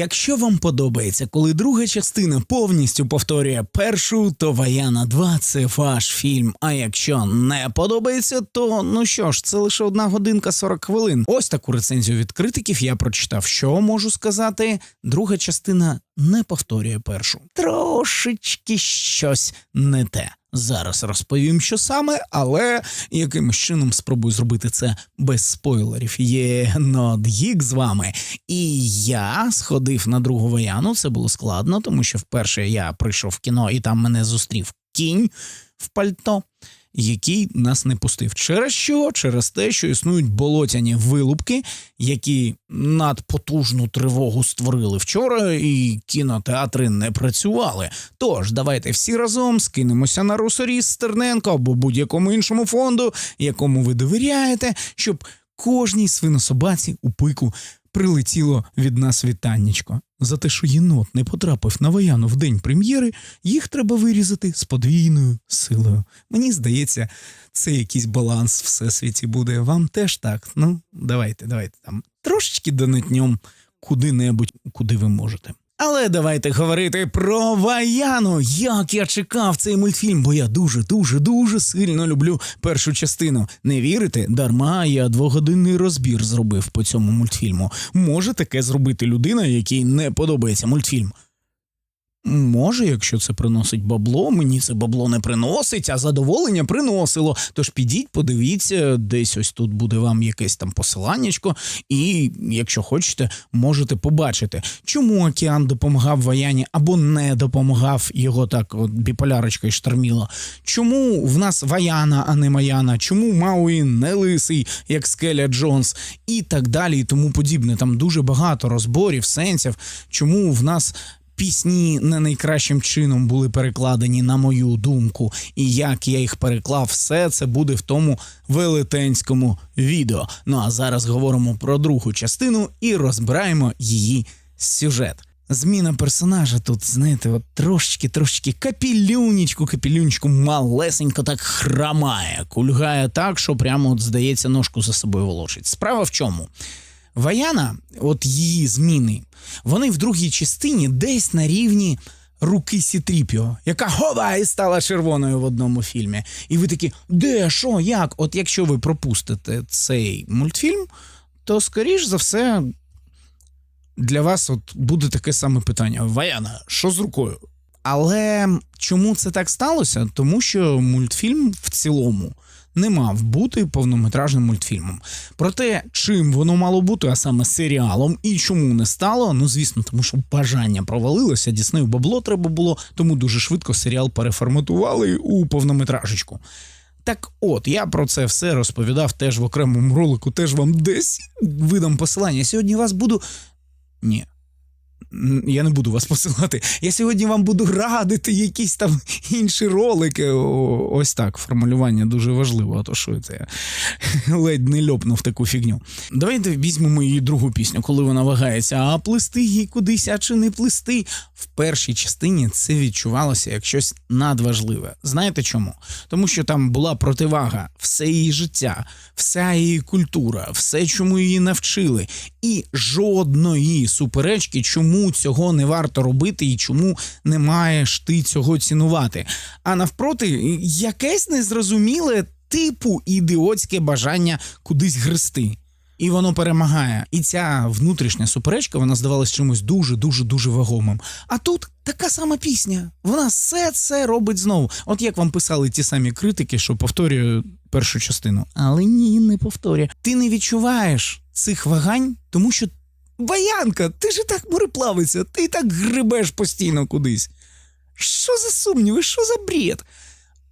Якщо вам подобається, коли друга частина повністю повторює першу, то Ваяна 2 це ваш фільм. А якщо не подобається, то ну що ж, це лише одна годинка 40 хвилин. Ось таку рецензію від критиків я прочитав. Що можу сказати? Друга частина не повторює першу. Трошечки щось не те. Зараз розповім, що саме, але якимось чином спробую зробити це без спойлерів. Є Нодгік з вами. І я сходив на другу вояну. Це було складно, тому що вперше я прийшов в кіно і там мене зустрів кінь в пальто. Який нас не пустив. Через що? Через те, що існують болотяні вилупки, які надпотужну тривогу створили вчора, і кінотеатри не працювали. Тож давайте всі разом скинемося на Русоріс Стерненко або будь-якому іншому фонду, якому ви довіряєте, щоб кожній свинособаці у пику прилетіло від нас вітаннячко. За те, що єнот не потрапив на вояну в день прем'єри, їх треба вирізати з подвійною силою. Мені здається, це якийсь баланс всесвіті буде. Вам теж так. Ну, давайте, давайте там трошечки донатньом куди-небудь, куди ви можете. Але давайте говорити про Ваяну. Як я чекав цей мультфільм, бо я дуже, дуже, дуже сильно люблю першу частину. Не вірите? Дарма я двогодинний розбір зробив по цьому мультфільму. Може таке зробити людина, якій не подобається мультфільм. Може, якщо це приносить бабло, мені це бабло не приносить, а задоволення приносило. Тож підіть, подивіться, десь ось тут буде вам якесь там посиланнячко, і якщо хочете, можете побачити, чому океан допомагав Ваяні або не допомагав його так от біполярочкою шторміло. Чому в нас Ваяна, а не Маяна? Чому Мауї не лисий, як скеля Джонс, і так далі, і тому подібне. Там дуже багато розборів, сенсів, чому в нас пісні не найкращим чином були перекладені, на мою думку, і як я їх переклав, все це буде в тому велетенському відео. Ну а зараз говоримо про другу частину і розбираємо її сюжет. Зміна персонажа тут, знаєте, от трошечки, трошечки капілюнічку, капілюнічку малесенько так храмає, кульгає так, що прямо от здається ножку за собою волочить. Справа в чому? Ваяна, от її зміни, вони в другій частині десь на рівні руки Сітріпіо, яка хова і стала червоною в одному фільмі. І ви такі, де, що, як? От якщо ви пропустите цей мультфільм, то скоріш за все для вас от буде таке саме питання: Ваяна, що з рукою? Але чому це так сталося? Тому що мультфільм в цілому не мав бути повнометражним мультфільмом. Проте, чим воно мало бути, а саме серіалом, і чому не стало, ну звісно, тому що бажання провалилося, Діснею бабло треба було, тому дуже швидко серіал переформатували у повнометражечку. Так от, я про це все розповідав теж в окремому ролику, теж вам десь видам посилання. Сьогодні вас буду. Ні, я не буду вас посилати. Я сьогодні вам буду радити якісь там інші ролики. Ось так. Формулювання дуже важливо, а то що це я ледь не льопнув таку фігню. Давайте візьмемо її другу пісню, коли вона вагається, а плести їй кудись, а чи не плести. В першій частині це відчувалося як щось надважливе. Знаєте чому? Тому що там була противага, все її життя, вся її культура, все, чому її навчили, і жодної суперечки, чому цього не варто робити і чому не маєш ти цього цінувати. А навпроти, якесь незрозуміле типу ідіотське бажання кудись гристи. І воно перемагає. І ця внутрішня суперечка вона здавалась чимось дуже дуже дуже вагомим. А тут така сама пісня. Вона все це робить знову. От як вам писали ті самі критики, що повторює першу частину. Але ні, не повторює. Ти не відчуваєш цих вагань, тому що Баянка, ти ж і так мореплавиця, ти і так грибеш постійно кудись. Що за сумніви, що за бред?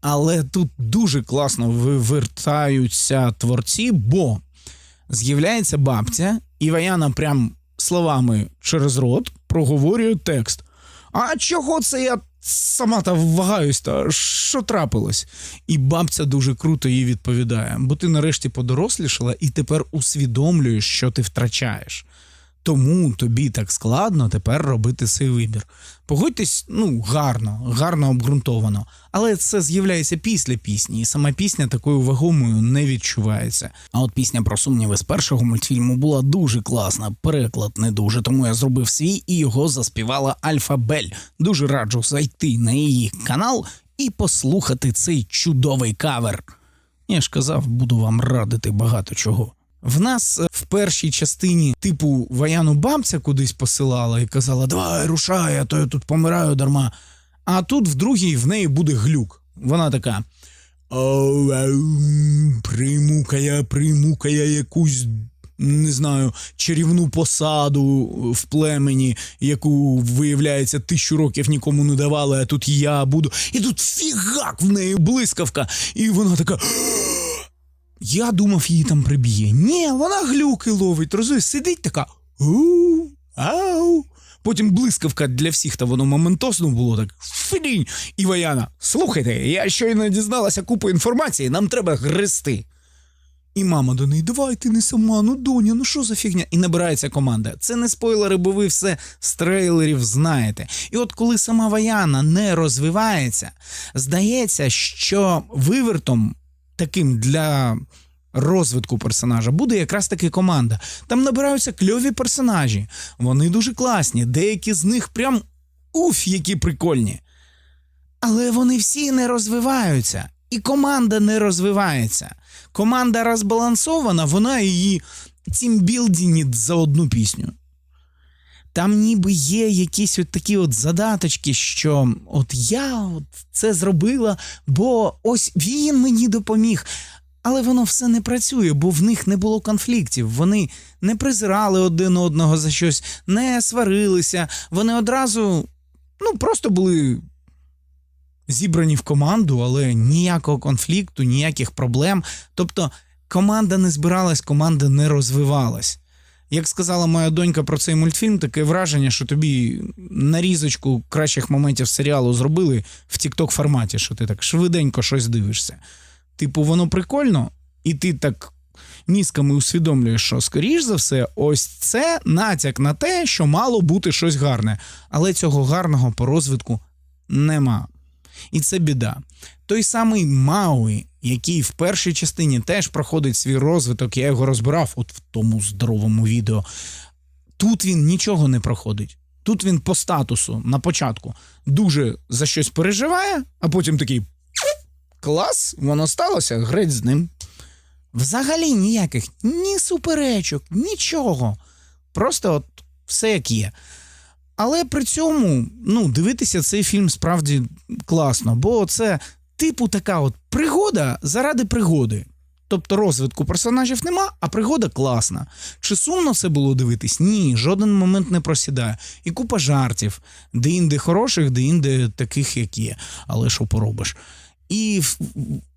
Але тут дуже класно вивертаються творці, бо з'являється бабця, і Ваяна прям словами через рот проговорює текст. А чого це я сама та вагаюсь, та що трапилось? І бабця дуже круто їй відповідає: бо ти нарешті подорослішала і тепер усвідомлюєш, що ти втрачаєш. Тому тобі так складно тепер робити цей вибір. Погодьтесь, ну, гарно, гарно обґрунтовано. Але це з'являється після пісні, і сама пісня такою вагомою не відчувається. А от пісня про сумніви з першого мультфільму була дуже класна. Переклад не дуже, тому я зробив свій і його заспівала Альфа Бель. Дуже раджу зайти на її канал і послухати цей чудовий кавер. Я ж казав, буду вам радити багато чого. В нас е, в першій частині, типу, Ваяну бабця кудись посилала і казала: Давай, рушай, а то я тут помираю дарма. А тут в другій в неї буде глюк. Вона така. «О, ем, Прийму-ка я, прийму-ка я якусь. Не знаю, чарівну посаду в племені, яку, виявляється, тисячу років нікому не давали, а тут я буду. І тут фігак в неї блискавка. І вона така. Я думав, її там приб'є. Ні, вона глюки ловить, розумієш, сидить така. Ау. Потім блискавка для всіх, та воно моментосно було так. Фрінь. І Ваяна. Слухайте, я щойно дізналася купу інформації, нам треба гристи. І мама до неї, давай ти не сама, ну доня, ну що за фігня? І набирається команда. Це не спойлери, бо ви все з трейлерів знаєте. І от коли сама Ваяна не розвивається, здається, що вивертом таким для розвитку персонажа буде якраз таки команда. Там набираються кльові персонажі. Вони дуже класні, деякі з них прям уф, які прикольні. Але вони всі не розвиваються, і команда не розвивається. Команда розбалансована, вона її тімбілдінить за одну пісню. Там ніби є якісь от такі от задаточки, що от я от це зробила, бо ось він мені допоміг. Але воно все не працює, бо в них не було конфліктів. Вони не презирали один одного за щось, не сварилися. Вони одразу ну, просто були зібрані в команду, але ніякого конфлікту, ніяких проблем. Тобто команда не збиралась, команда не розвивалась. Як сказала моя донька про цей мультфільм, таке враження, що тобі нарізочку кращих моментів серіалу зробили в тікток форматі, що ти так швиденько щось дивишся. Типу, воно прикольно, і ти так нісками усвідомлюєш, що, скоріш за все, ось це натяк на те, що мало бути щось гарне, але цього гарного по розвитку нема. І це біда. Той самий Мауї, який в першій частині теж проходить свій розвиток, я його розбирав от в тому здоровому відео. Тут він нічого не проходить. Тут він по статусу на початку дуже за щось переживає, а потім такий клас, воно сталося, греть з ним. Взагалі ніяких ні суперечок, нічого. Просто от все як є. Але при цьому ну, дивитися цей фільм справді класно, бо це типу така от пригода заради пригоди. Тобто розвитку персонажів нема, а пригода класна. Чи сумно все було дивитись? Ні, жоден момент не просідає. І купа жартів, де-інде хороших, де-інде таких, як є. Але що поробиш? І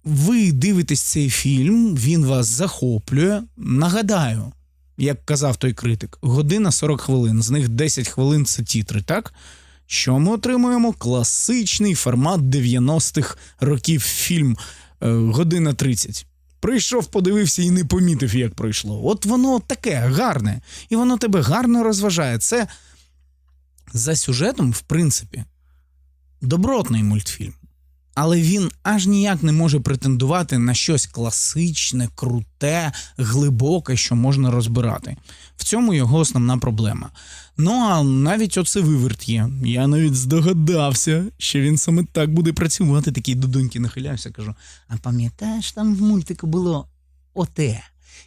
ви дивитесь цей фільм, він вас захоплює. Нагадаю, як казав той критик, година 40 хвилин, з них 10 хвилин це тітри, так? Що ми отримуємо? Класичний формат 90-х років фільм е, година 30. Прийшов, подивився і не помітив, як пройшло. От воно таке гарне, і воно тебе гарно розважає. Це за сюжетом, в принципі, добротний мультфільм але він аж ніяк не може претендувати на щось класичне, круте, глибоке, що можна розбирати. В цьому його основна проблема. Ну а навіть оце виверт є. Я навіть здогадався, що він саме так буде працювати. Такий до доньки нахилявся, кажу: а пам'ятаєш, там в мультику було оте.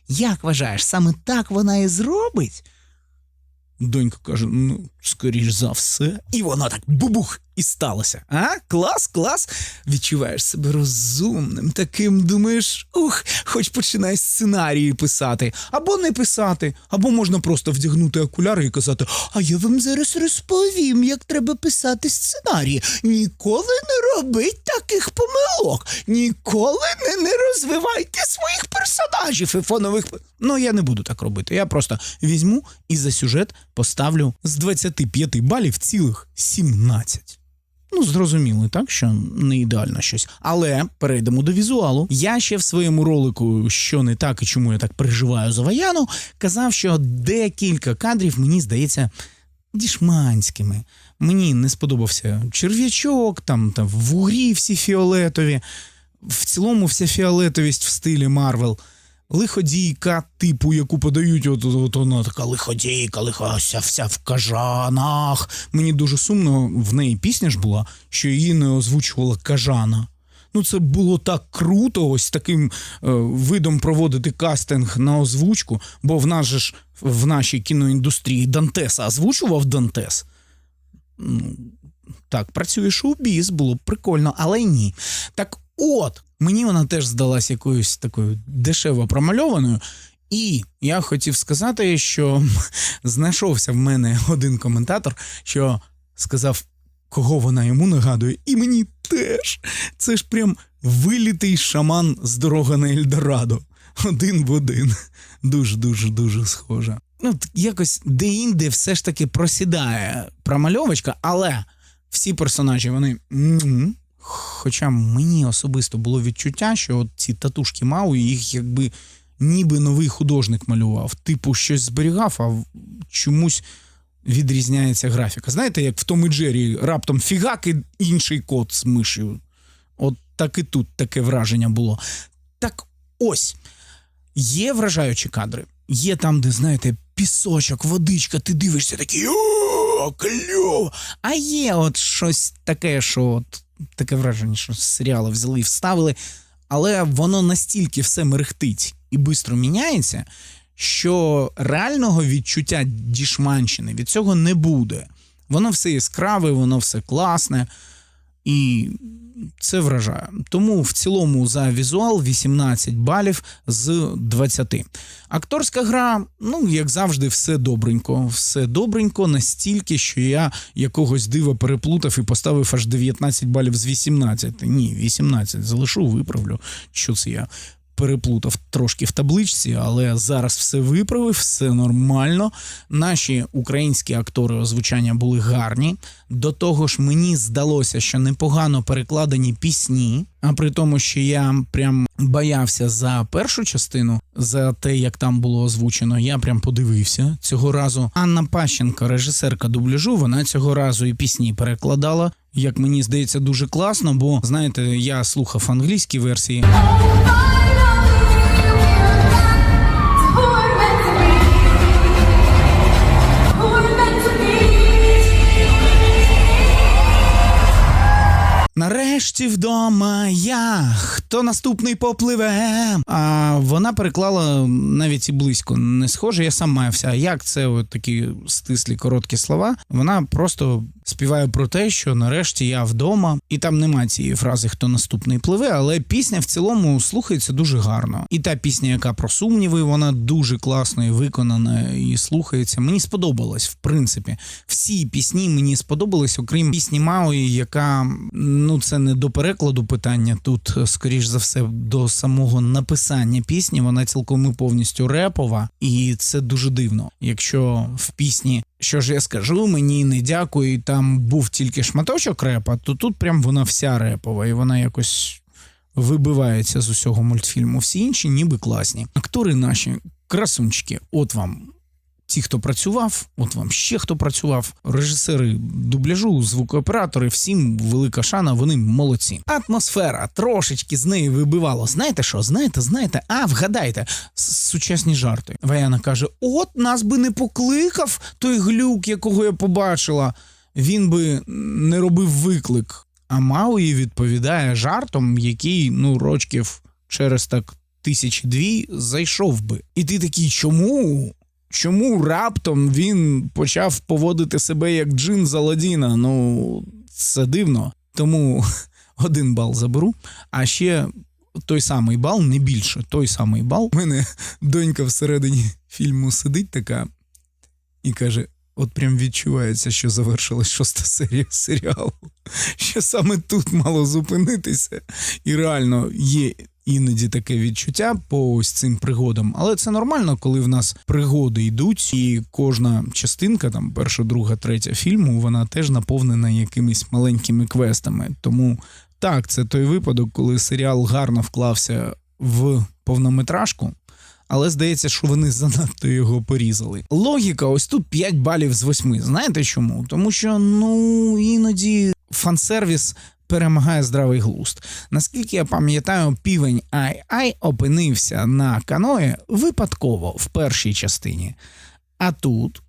Як вважаєш, саме так вона і зробить? Донька каже: ну, скоріш за все, і вона так бубух і сталося. А? Клас, клас. Відчуваєш себе розумним, таким думаєш, ух, хоч починай сценарії писати, або не писати, або можна просто вдягнути окуляри і казати: А я вам зараз розповім, як треба писати сценарії. Ніколи не робіть таких помилок, ніколи не, не розвивайте своїх персонажів і фонових. Ну, я не буду так робити. Я просто візьму і за сюжет поставлю з 25 балів цілих 17. Ну, зрозуміли, так, що не ідеально щось. Але перейдемо до візуалу. Я ще в своєму ролику, що не так і чому я так переживаю за Ваяну, казав, що декілька кадрів мені здається дішманськими. Мені не сподобався черв'ячок, там, там вугрі всі фіолетові. В цілому вся фіолетовість в стилі Марвел. Лиходійка, типу, яку подають, от, от вона така лиходійка, лиха, вся, вся в кажанах. Мені дуже сумно, в неї пісня ж була, що її не озвучувала кажана. Ну, це було так круто, ось таким е, видом проводити кастинг на озвучку, бо в нас же ж в нашій кіноіндустрії Дантеса озвучував Дантес. Ну, так, працює шоу-біз, було б прикольно, але ні. Так от, мені вона теж здалась якоюсь такою дешево промальованою. І я хотів сказати, що знайшовся в мене один коментатор, що сказав, кого вона йому нагадує, і мені теж. Це ж прям вилітий шаман з дорога на Ельдорадо. Один в один. Дуже, дуже, дуже схоже. Ну, якось де-інде все ж таки просідає промальовочка, але всі персонажі вони. Хоча мені особисто було відчуття, що от ці татушки Мау, їх якби ніби новий художник малював. Типу, щось зберігав, а чомусь відрізняється графіка. Знаєте, як в Том і Джері раптом фігак і інший кот з мишею. От так і тут таке враження було. Так ось, є вражаючі кадри. Є там, де, знаєте, пісочок, водичка, ти дивишся такий о, кльово. А є от щось таке, що от таке враження, що з серіалу взяли і вставили, але воно настільки все мерехтить і швидко міняється, що реального відчуття дішманщини від цього не буде. Воно все яскраве, воно все класне. І це вражає. Тому в цілому за візуал 18 балів з 20. Акторська гра, ну як завжди, все добренько. Все добренько настільки, що я якогось дива переплутав і поставив аж 19 балів з 18. Ні, 18. Залишу, виправлю. Що це я? Переплутав трошки в табличці, але зараз все виправив, все нормально. Наші українські актори озвучання були гарні. До того ж, мені здалося, що непогано перекладені пісні. А при тому, що я прям боявся за першу частину, за те, як там було озвучено, я прям подивився цього разу. Анна Пащенко, режисерка дубляжу, вона цього разу і пісні перекладала. Як мені здається, дуже класно, бо знаєте, я слухав англійські версії. Нарешті вдома я. Хто наступний попливе? А вона переклала навіть і близько не схоже. Я сам маявся. А як це от такі стислі короткі слова? Вона просто співає про те, що нарешті я вдома, і там нема цієї фрази Хто наступний пливе, але пісня в цілому слухається дуже гарно. І та пісня, яка про сумніви, вона дуже класно і виконана і слухається. Мені сподобалось, в принципі. Всі пісні мені сподобались, окрім пісні Мауї, яка ну це не до перекладу питання. Тут, е, скоріш за все, до самого написання пісні. Вона цілком і повністю репова, і це дуже дивно. Якщо в пісні що ж я скажу, мені не дякую, і там був тільки шматочок репа, то тут прям вона вся репова, і вона якось вибивається з усього мультфільму. Всі інші ніби класні. Актори наші красунчики, от вам. Ті, хто працював, от вам ще хто працював, режисери дубляжу, звукооператори, всім велика шана, вони молодці. Атмосфера трошечки з неї вибивало. Знаєте що? Знаєте, знаєте? А, вгадайте, сучасні жарти. Ваяна каже: От нас би не покликав той глюк, якого я побачила. Він би не робив виклик. А Мауї відповідає жартом, який, ну, рочків через так тисячі дві зайшов би. І ти такий, чому? Чому раптом він почав поводити себе як джин з? Ну, це дивно. Тому один бал заберу. А ще той самий бал, не більше, той самий бал. У мене донька всередині фільму сидить така і каже: от прям відчувається, що завершилась шоста серія серіалу. Що саме тут мало зупинитися. І реально є іноді таке відчуття по ось цим пригодам. Але це нормально, коли в нас пригоди йдуть, і кожна частинка, там перша, друга, третя фільму, вона теж наповнена якимись маленькими квестами. Тому так, це той випадок, коли серіал гарно вклався в повнометражку. Але здається, що вони занадто його порізали. Логіка, ось тут 5 балів з 8. Знаєте чому? Тому що ну іноді фансервіс перемагає здравий глузд. Наскільки я пам'ятаю, півень Ай-Ай опинився на каное випадково в першій частині. А тут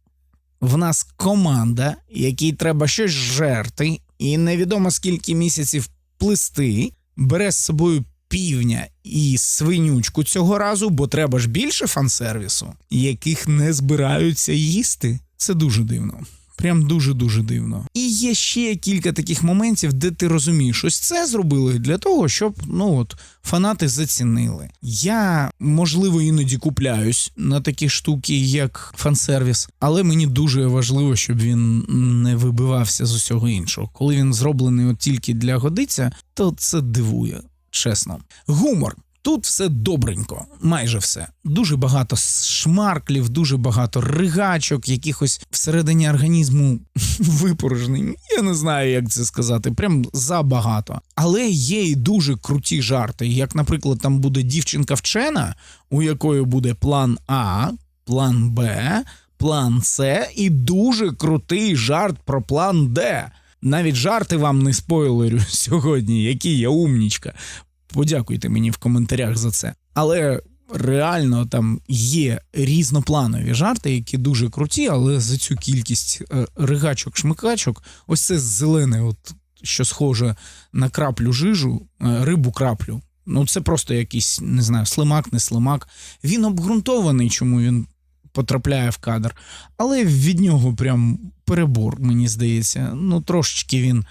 в нас команда, якій треба щось жерти, і невідомо скільки місяців плисти, бере з собою півня і свинючку цього разу, бо треба ж більше фансервісу, яких не збираються їсти. Це дуже дивно. Прям дуже-дуже дивно. І є ще кілька таких моментів, де ти розумієш, ось це зробили для того, щоб ну от фанати зацінили. Я можливо іноді купляюсь на такі штуки, як фансервіс, але мені дуже важливо, щоб він не вибивався з усього іншого. Коли він зроблений от тільки для годиця, то це дивує. Чесно, гумор. Тут все добренько, майже все. Дуже багато шмарклів, дуже багато ригачок, якихось всередині організму випорожнень. Я не знаю, як це сказати. Прям забагато. Але є і дуже круті жарти. Як, наприклад, там буде дівчинка вчена, у якої буде план А, план Б, план С і дуже крутий жарт про план Д. Навіть жарти вам не спойлерю сьогодні, які я умнічка. Подякуйте мені в коментарях за це. Але реально там є різнопланові жарти, які дуже круті, але за цю кількість е, ригачок-шмикачок, ось це зелене, от що схоже на краплю жижу, е, рибу краплю. Ну це просто якийсь, не знаю, слимак, не слимак. Він обґрунтований, чому він потрапляє в кадр, але від нього прям перебор, мені здається. Ну, трошечки він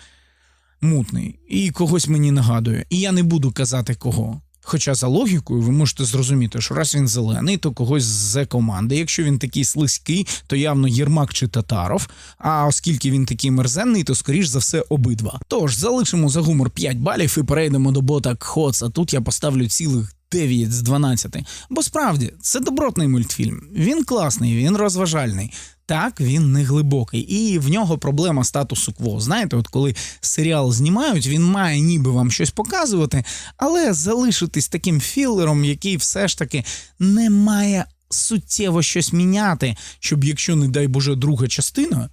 мутний і когось мені нагадує. І я не буду казати кого. Хоча за логікою ви можете зрозуміти, що раз він зелений, то когось з команди. Якщо він такий слизький, то явно Єрмак чи Татаров. А оскільки він такий мерзенний, то скоріш за все обидва. Тож залишимо за гумор 5 балів і перейдемо до бота Кхоца. Тут я поставлю цілих 9 з 12. Бо справді це добротний мультфільм. Він класний, він розважальний. Так, він не глибокий, і в нього проблема статусу кво. Знаєте, от коли серіал знімають, він має ніби вам щось показувати, але залишитись таким філером, який все ж таки не має суттєво щось міняти, щоб, якщо, не дай Боже, друга частина,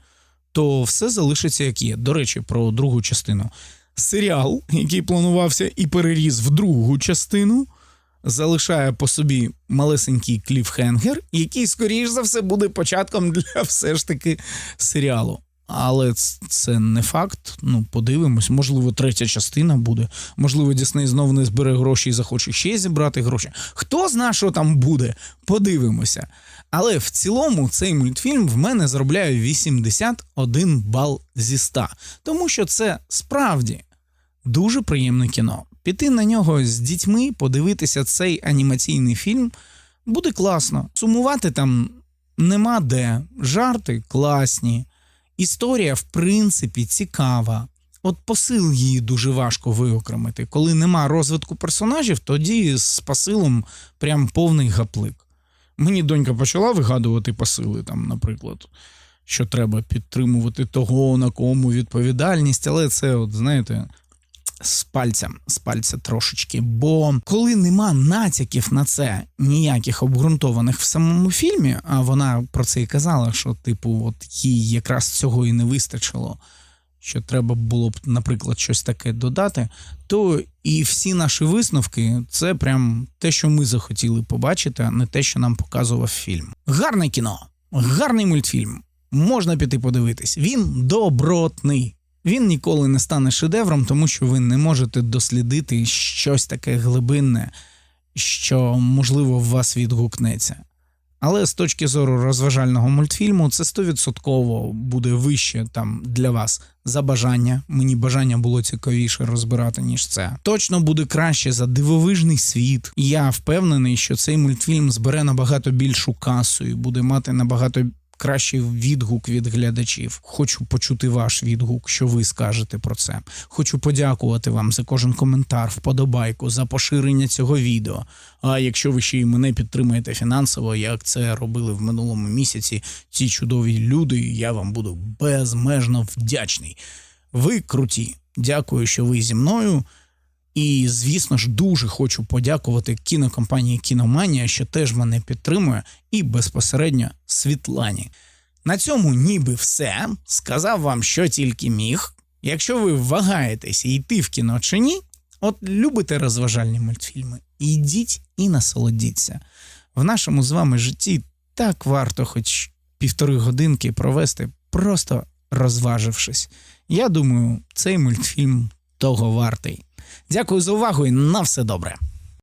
то все залишиться як є. До речі, про другу частину. Серіал, який планувався і переріс в другу частину залишає по собі малесенький кліфхенгер, який, скоріш за все, буде початком для все ж таки серіалу. Але це не факт. Ну, подивимось, можливо, третя частина буде. Можливо, Дісней знову не збере гроші і захоче ще зібрати гроші. Хто знає, що там буде? Подивимося. Але в цілому цей мультфільм в мене заробляє 81 бал зі 100. Тому що це справді дуже приємне кіно піти на нього з дітьми, подивитися цей анімаційний фільм буде класно. Сумувати там нема де, жарти класні, історія, в принципі, цікава. От посил її дуже важко виокремити. Коли нема розвитку персонажів, тоді з посилом прям повний гаплик. Мені донька почала вигадувати посили, там, наприклад, що треба підтримувати того, на кому відповідальність, але це, от знаєте, з пальця, з пальця трошечки. Бо коли нема натяків на це ніяких обґрунтованих в самому фільмі, а вона про це і казала, що, типу, от їй якраз цього і не вистачило. Що треба було б, наприклад, щось таке додати, то і всі наші висновки це прям те, що ми захотіли побачити, а не те, що нам показував фільм. Гарне кіно, гарний мультфільм. Можна піти подивитись. Він добротний. Він ніколи не стане шедевром, тому що ви не можете дослідити щось таке глибинне, що, можливо, в вас відгукнеться. Але з точки зору розважального мультфільму, це стовідсотково буде вище там для вас за бажання. Мені бажання було цікавіше розбирати, ніж це. Точно буде краще за дивовижний світ. Я впевнений, що цей мультфільм збере набагато більшу касу і буде мати набагато кращий відгук від глядачів. Хочу почути ваш відгук, що ви скажете про це. Хочу подякувати вам за кожен коментар, вподобайку, за поширення цього відео. А якщо ви ще й мене підтримуєте фінансово, як це робили в минулому місяці ці чудові люди, я вам буду безмежно вдячний. Ви круті. Дякую, що ви зі мною. І, звісно ж, дуже хочу подякувати кінокомпанії Кіноманія, що теж мене підтримує, і безпосередньо Світлані. На цьому ніби все. Сказав вам, що тільки міг. Якщо ви вагаєтеся йти в кіно чи ні, от любите розважальні мультфільми, йдіть і насолодіться. В нашому з вами житті так варто хоч півтори годинки провести, просто розважившись. Я думаю, цей мультфільм того вартий. Дякую за увагу і на все добре.